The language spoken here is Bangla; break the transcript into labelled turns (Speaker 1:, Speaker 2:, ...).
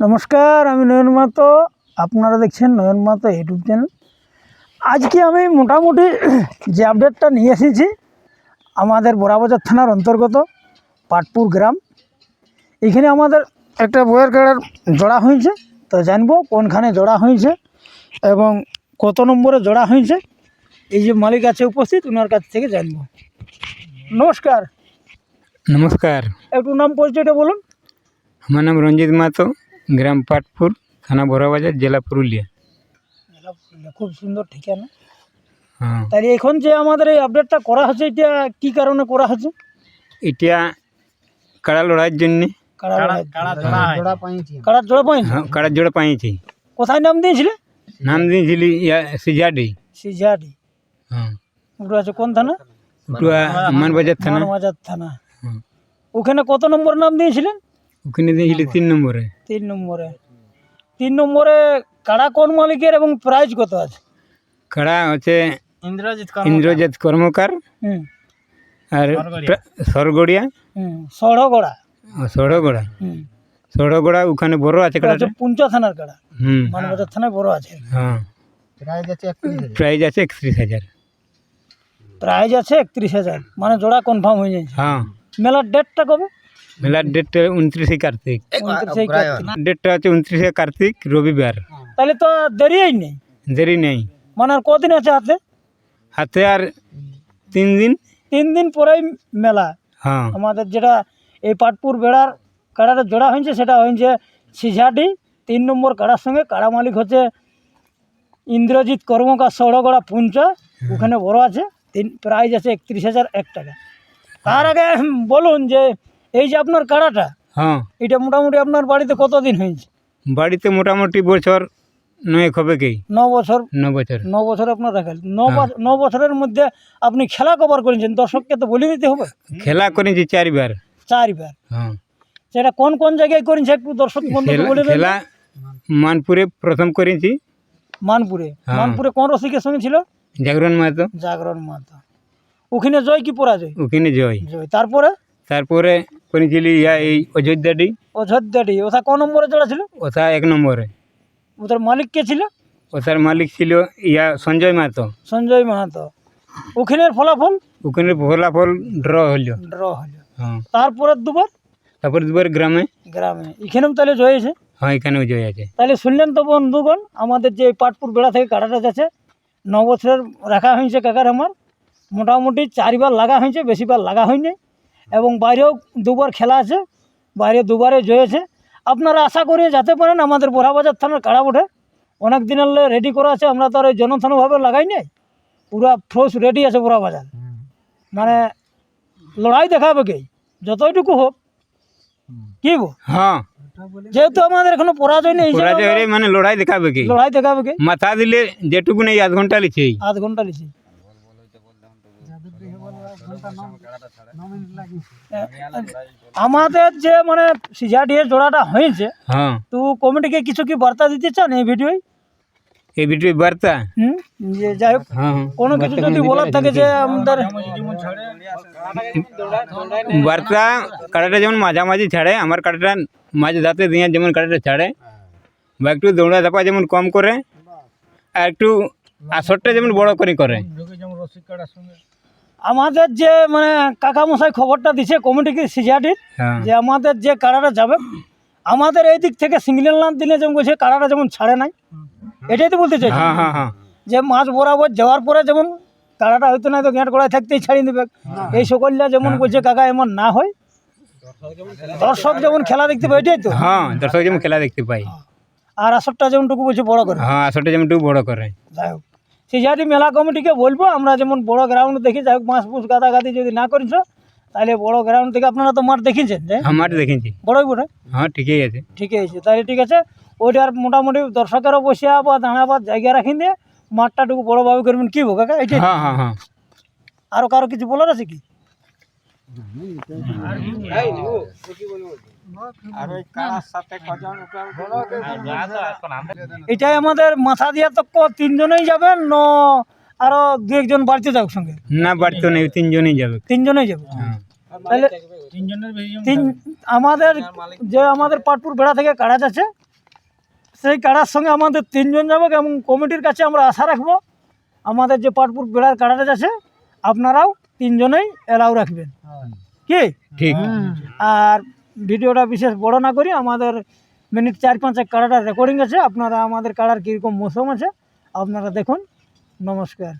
Speaker 1: নমস্কার আমি নয়ন মাতো আপনারা দেখছেন নয়ন মাতো ইউটিউব চ্যানেল। আজকে আমি মোটামুটি যে আপডেটটা নিয়ে এসেছি আমাদের বড়াবাজার থানার অন্তর্গত পাটপুর গ্রাম। এখানে আমাদের একটা বইয়ের কার্ডের জোড়া হয়েছে তো জানব কোনখানে জোড়া হয়েছে এবং কত নম্বরে জোড়া হয়েছে। এই যে মালিক আছে উপস্থিত ওনার কাছ থেকে জানব। নমস্কার।
Speaker 2: নমস্কার।
Speaker 1: একটু নাম পরিচয়টা বলুন।
Speaker 2: আমার নাম রঞ্জিত মাতো গ্রাম পাটপুর থানা বড়াবাজার জেলা পুরুলিয়া।
Speaker 1: খুব সুন্দর ঠিকানা।
Speaker 2: হ্যাঁ।
Speaker 1: তাহলে এখন যে আমাদের এই আপডেটটা করা হচ্ছে এটা কি কারণে করা হচ্ছে?
Speaker 2: এটা কাড়া লড়াইয়ের জন্য।
Speaker 1: কাড়া কাড়ার জোড়া পাই
Speaker 2: হ্যাঁ কাড়ার জোড়া পাইছি।
Speaker 1: কোথায় নাম দিয়েছিলে?
Speaker 2: নাম দিয়েছিলি সিজাডি।
Speaker 1: সিজাডি।
Speaker 2: হ্যাঁ।
Speaker 1: ওটা আছে কোন থানা?
Speaker 2: ওটা মানবাজার থানা।
Speaker 1: মানবাজার থানা। ওখানে কত নম্বর নাম দিয়েছিলেন
Speaker 2: ওখানে দিয়েছিলি তিন নম্বরে।
Speaker 1: তিন নম্বরে। তিন নম্বরে কাড়া কোন মালিকের এবং প্রাইজ কত আছে?
Speaker 2: কাড়া হচ্ছে
Speaker 1: ইন্দ্রজিৎ
Speaker 2: ইন্দ্রজিৎ কর্মকার
Speaker 1: হুম।
Speaker 2: আর সরগড়িয়া
Speaker 1: হুম সড়গড়া
Speaker 2: সড়গড়া সড়গড়া ওখানে বড় আছে
Speaker 1: ওটা
Speaker 2: কাড়াটা
Speaker 1: হচ্ছে পুঞ্চা থানার কাড়া
Speaker 2: হুম।
Speaker 1: মানবাজার থানায় বড় আছে।
Speaker 2: হ্যাঁ। প্রাইজ আছে একত্রিশ হাজার।
Speaker 1: প্রাইজ আছে একত্রিশ হাজার। মানে জোড়া কনফার্ম হয়ে যাচ্ছে।
Speaker 2: হ্যাঁ।
Speaker 1: মেলার ডেটটা কবে?
Speaker 2: মেলার ডেটটা উনত্রিশে কার্তিক। ডেটটা হচ্ছে উনত্রিশে কার্তিক রবিবার।
Speaker 1: তাহলে তো দেরি নেই
Speaker 2: দেরি নেই।
Speaker 1: মানে আর কদিন আছে হাতে?
Speaker 2: হাতে আর তিন দিন।
Speaker 1: তিন দিন পরেই মেলা।
Speaker 2: হ্যাঁ।
Speaker 1: আমাদের যেটা এই পাটপুর বেড়ার কাড়াটা জোড়া হয়েছে সেটা হয়েছে সিঝাটি তিন নম্বর কাড়ার সঙ্গে কাড়া মালিক হচ্ছে ইন্দ্রজিৎ কর্মকার সৌড়গড়া পুঞ্চা। ওখানে বড় আছে। তিন প্রাইজ আছে একত্রিশ হাজার এক টাকা। তার আগে বলুন যে এই যে আপনার কাড়াটা
Speaker 2: হ্যাঁ।
Speaker 1: এটা মোটামুটি আপনার বাড়িতে কতদিন হয়েছে?
Speaker 2: বাড়িতে মোটামুটি বছর নয় হবে কি?
Speaker 1: ন বছর।
Speaker 2: ন বছর।
Speaker 1: ন বছর আপনার রাখেন ন বছ- ন বছরের মধ্যে আপনি খেলা কভার করেছেন দর্শককে তো বলে দিতে হবে।
Speaker 2: খেলা করেছি চারবার।
Speaker 1: চারবার।
Speaker 2: হ্যাঁ।
Speaker 1: সেটা কোন কোন জায়গায় করেছে একটু দর্শক বন্ধুকে
Speaker 2: খেলা
Speaker 1: বলে
Speaker 2: খেলা মানপুরে প্রথম করেছি।
Speaker 1: মানপুরে?
Speaker 2: হ্যাঁ।
Speaker 1: মানপুরে কোন রসিকের সঙ্গে ছিল?
Speaker 2: জাগরণ মাহাতো।
Speaker 1: জাগরণ মাতা ওখানে জয় কি পরাজয়?
Speaker 2: ওখানে জয়।
Speaker 1: জয়। তারপরে?
Speaker 2: তারপরে করেছিলি ইয়া এই অযোধ্যাটি?
Speaker 1: অযোধ্যাটি ওটা ক নম্বরে জোড়া ছিল?
Speaker 2: ওটা এক নম্বরে।
Speaker 1: ওটার মালিক কে ছিল?
Speaker 2: ওটার মালিক ছিল ইয়া সঞ্জয় মাহাতো।
Speaker 1: সঞ্জয় মাহাতো। ওখানের ফলাফল?
Speaker 2: ওখানে ফলাফল ড্র হলো
Speaker 1: ড্র হলো
Speaker 2: হ্যাঁ।
Speaker 1: তারপরে দুবার?
Speaker 2: তারপর দুবার গ্রামে।
Speaker 1: গ্রামে। এখানেও তাহলে জয় হয়েছে?
Speaker 2: হ্যাঁ এখানেও জয় আছে।
Speaker 1: তাহলে শুনলেন তো বন্ধুগণ আমাদের যে পাটপুর বেড়া থেকে কাটাটা যাচ্ছে ন বছরের রাখা হয়েছে কাকার আমার। মোটামুটি চারবার লাগা হয়েছে বেশিবার লাগা হয়নি। এবং বাইরেও দুবার খেলা আছে বাইরে দুবারে জয়েছে। আপনারা আশা করে যেতে পারেন আমাদের বোরাবাজার থানার কাড়া বটে। অনেক দিনের রেডি করা আছে আমরা তো আর ওই জনথানভাবে লাগাই নাই। পুরা ফ্রোস রেডি আছে বোরাবাজার মানে লড়াই দেখাবে কে? যতটুকু হোক। কি গো?
Speaker 2: হ্যাঁ।
Speaker 1: যেহেতু আমাদের এখনও পরাজয় নেই
Speaker 2: পরাজয় মানে লড়াই দেখাবে কি?
Speaker 1: লড়াই দেখাবে কে?
Speaker 2: মাথা দিলে যেটুকু নেই আধ ঘণ্টা লিখেই।
Speaker 1: আধ ঘণ্টা লিছি আমাদের যে মানে সিজাডিএর জোড়াটা হয়েছে
Speaker 2: হ্যাঁ।
Speaker 1: তো কমিটিকে কিছু কি বার্তা দিতে চান এই ভিডিওয়?
Speaker 2: এই ভিডিও বার্তা?
Speaker 1: যে যাই হোক
Speaker 2: হ্যাঁ হ্যাঁ।
Speaker 1: কোনো কিছু যদি বলার থাকে যে আমাদের
Speaker 2: বার্তা কাটাটা যেমন মাঝামাঝি ছাড়ে আমার কাটাটা মাঝে দাঁতে দিয়ে যেমন কাটাটা ছাড়ে বা একটু দৌড়া ধাপা যেমন কম করে আর একটু আসরটা যেমন বড় করে করে।
Speaker 1: আমাদের যে মানে কাকামশাই খবরটা দিছে কমিটিকে সিজাডির
Speaker 2: হ্যাঁ।
Speaker 1: যে আমাদের যে কাড়াটা যাবে আমাদের এই দিক থেকে সিঙ্গেল লান দিলে যেমন বলছে কাড়াটা যেমন ছাড়ে নাই। এটাই তো বলতে চাই
Speaker 2: হ্যাঁ হ্যাঁ হ্যাঁ।
Speaker 1: যে মাছ বরাবর যাওয়ার পরে যেমন কারাটা হয়তো না তো গেঁট গড়ায় থাকতেই ছাড়িয়ে দেবে। এই সকলটা যেমন বলছে কাকা এমন না হয়। দর্শক যেমন খেলা দেখতে পাই এটাই তো।
Speaker 2: হ্যাঁ দর্শক যেমন খেলা দেখতে পাই
Speaker 1: আর আসরটা যেমনটুকু বলছে বড় করে।
Speaker 2: হ্যাঁ আসরটা যেমন একটু বড় করে।
Speaker 1: যাই হোক। সেই জাতি মেলা কমিটিকে বলব আমরা যেমন বড় গ্রাউন্ড দেখি যাই হোক মাছ পুষ গাদাগাদি যদি না করিস তাহলে বড় গ্রাউন্ড থেকে আপনারা তো মাঠ দেখিয়েছেন যে
Speaker 2: আমার দেখেছি
Speaker 1: বড়ই বটে
Speaker 2: হ্যাঁ ঠিকই আছে।
Speaker 1: ঠিকই আছে তাহলে ঠিক আছে। ওইটার মোটামুটি দর্শকেরও বসিয়া বা দাঁড়াবার জায়গা রাখি দিয়ে মাঠটাটুকু বড়োভাবে করবেন কি কাকা এটাই।
Speaker 2: হ্যাঁ হ্যাঁ হ্যাঁ।
Speaker 1: আরও কারও কিছু বলার আছে কি? এটাই আমাদের মাথা দিয়া তো তিনজনেই যাবেন ন আরও দু একজন বাড়িতে যাক সঙ্গে?
Speaker 2: না বাড়িতে নেই তিনজনই যাবে।
Speaker 1: তিনজনেই যাবে।
Speaker 2: হ্যাঁ।
Speaker 1: তাহলে
Speaker 3: তিন আমাদের যে আমাদের পাটপুর বেড়া থেকে কাড়া যাচ্ছে সেই কাড়ার সঙ্গে আমাদের তিনজন যাব এবং কমিটির কাছে আমরা আশা রাখব আমাদের যে পাটপুর বেড়ার কাড়াটা যাচ্ছে আপনারাও তিনজনেই এলাও রাখবেন। কি?
Speaker 2: ঠিক।
Speaker 3: আর ভিডিওটা বিশেষ বড় না করি, আমাদের মিনিট চার পাঁচ এক কাড়াটা রেকর্ডিং আছে, আপনারা আমাদের কাড়ার কীরকম মৌসুম আছে, আপনারা দেখুন, নমস্কার।